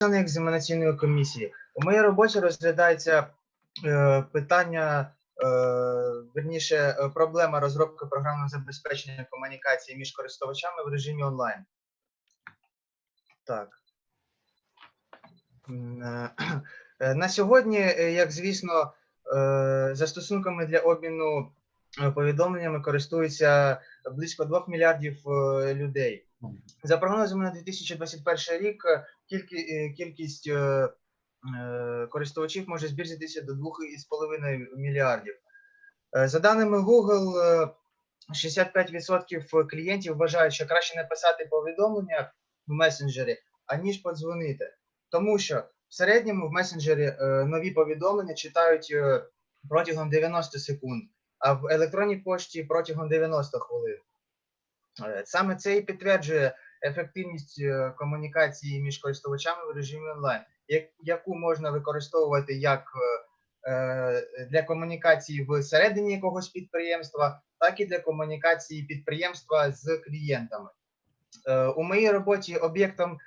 члени екзаменаційної комісії. У моїй роботі розглядається е, питання, е, верніше, е, проблема розробки програмного забезпечення комунікації між користувачами в режимі онлайн. Так. Е, е, На сьогодні, як звісно, застосунками для обміну повідомленнями користуються близько 2 мільярдів е, людей. За прогнозами на 2021 рік е, кількість, кількість е, е, користувачів може збільшитися до 2,5 мільярдів. За даними Google, е, 65% клієнтів вважають, що краще написати повідомлення в месенджері, аніж подзвонити. Тому що в середньому в месенджері нові повідомлення читають протягом 90 секунд, а в електронній пошті протягом 90 хвилин. Е, Саме це і підтверджує ефективність е, комунікації між користувачами в режимі онлайн, яку можна використовувати як е, для комунікації всередині якогось підприємства, так і для комунікації підприємства з клієнтами. У моїй роботі об'єктом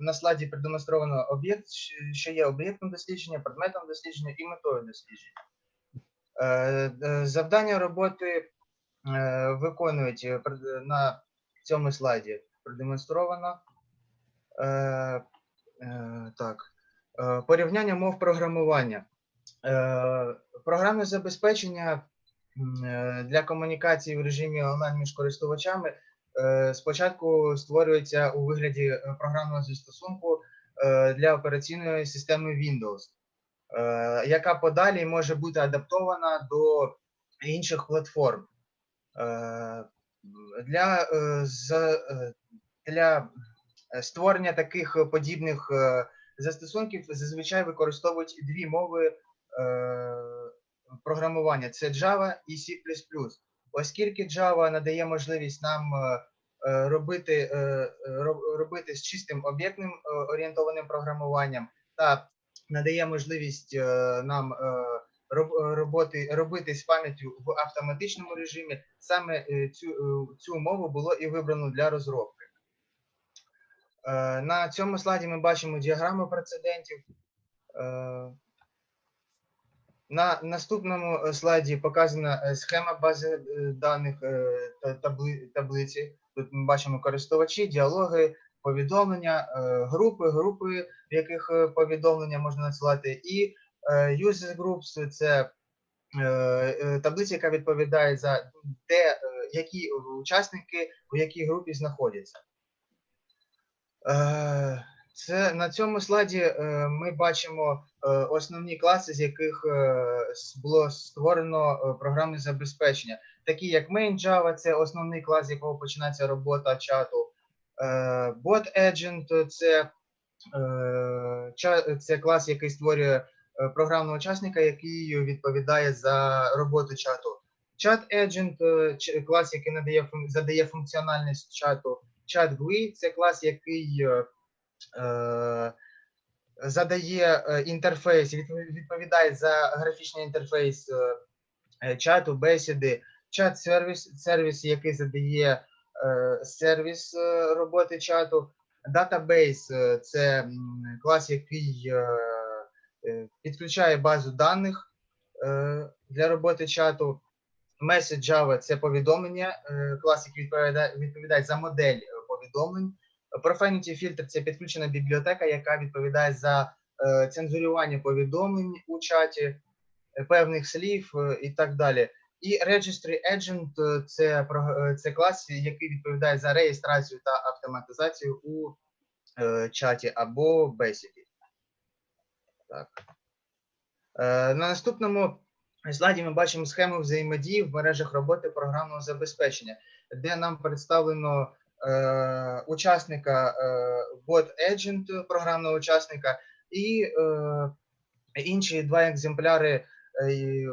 на слайді продемонстровано об'єкт, що є об'єктом дослідження, предметом дослідження і метою дослідження. Е, е, Завдання роботи е, виконують на цьому слайді продемонстровано. Так. Порівняння мов програмування. Програмне забезпечення для комунікації в режимі онлайн між користувачами спочатку створюється у вигляді програмного застосунку для операційної системи Windows, яка подалі може бути адаптована до інших платформ. Е, Для, е, е, для е, створення таких подібних е, застосунків зазвичай використовують дві мови е, програмування: це Java і C++. Оскільки Java надає можливість нам е, е, робити, е, е, роб- робити з чистим об'єктним е, орієнтованим програмуванням та надає можливість е, нам е, роб- роботи, робити з пам'яттю в автоматичному режимі, саме е, цю, цю мову було і вибрано для розробки. На цьому слайді ми бачимо діаграму прецедентів. На наступному слайді показана схема бази даних табли- таблиці. Тут ми бачимо користувачі, діалоги, повідомлення, е, групи, групи, в яких е, повідомлення можна надсилати, і е, user groups це таблиця, яка відповідає за де е, які учасники у якій групі знаходяться. Це на цьому слайді ми бачимо основні класи, з яких було створено програмне забезпечення, такі як main Java, це основний клас, з якого починається робота чату. Е, Bot Agent це, е, це клас, який створює е, програмного учасника, який відповідає за роботу чату. Chat Agent клас, який надає задає функціональність чату. Chat GUI – це клас, який е, задає інтерфейс, відповідає за графічний інтерфейс чату, бесіди, чат сервіс, сервіс, який задає сервіс е, роботи чату. Database – це клас, який е, е, підключає базу даних е, для роботи чату. Message Java – це повідомлення, е, клас, який відповідає, відповідає за модель е, повідомлень. Profanity Filter – це підключена бібліотека, яка відповідає за е, цензурювання повідомлень у чаті, е, певних слів е, і так далі. І Registry Agent е, – це, е, це клас, який відповідає за реєстрацію та автоматизацію у е, чаті або бесіді. Так. Е, на наступному слайді ми бачимо схему взаємодії в мережах роботи програмного забезпечення, де нам представлено е, учасника е, bot agent програмного учасника і е, інші два екземпляри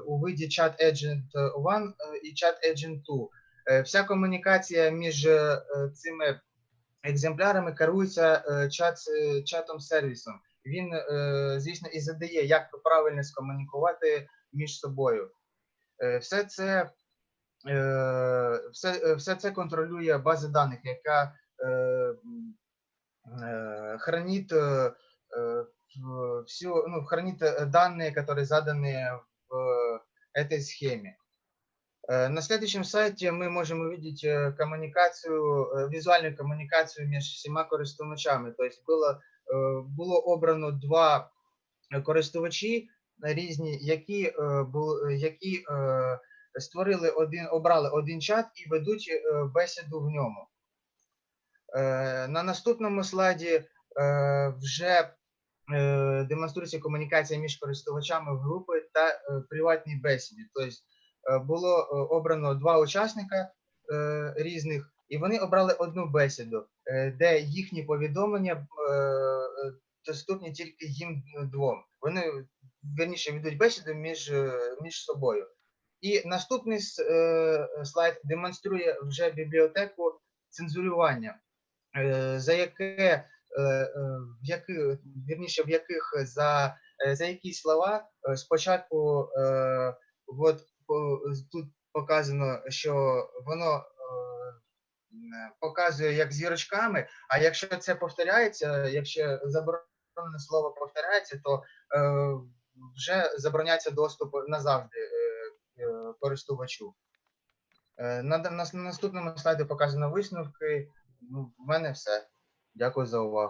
у виді Chat Agent 1 е, і Chat Agent 2. Е, Вся комунікація між е, цими екземплярами керується е, чат, е, чатом сервісом. Він, е, звісно, і задає, як правильно скомунікувати між собою. Е, Все це, е, все, е, все це контролює база даних, яка е, м, е, хранить е, э, в- всю, ну, хранит э, данные, которые заданы в э, этой схеме. Э, На следующем сайте мы можем увидеть э, коммуникацию, э, визуальную коммуникацію між всіма користувачами. Тобто було, е, було обрано два е, користувачі різні, які, е, бу- які е, створили один, обрали один чат і ведуть е, бесіду в ньому. Е, На наступному слайді е, вже е, демонструється комунікація між користувачами групи та е, приватній бесіді. Тобто е, було е, обрано два учасника е, різних, і вони обрали одну бесіду, е, де їхні повідомлення е, е, доступні тільки їм двом. Вони верніше ведуть бесіду між, е, між собою. І наступний е, слайд демонструє вже бібліотеку цензурування, е, за яке е, е, в яких, вірніше, в яких за, е, за які слова е, спочатку е, от, тут показано, що воно е, показує як зірочками, а якщо це повторяється, якщо заборонене слово повторяється, то е, вже забороняється доступ назавжди е, е, користувачу. Е, На, на, на наступному слайді показано висновки. Ну, в мене все. Дякую за увагу.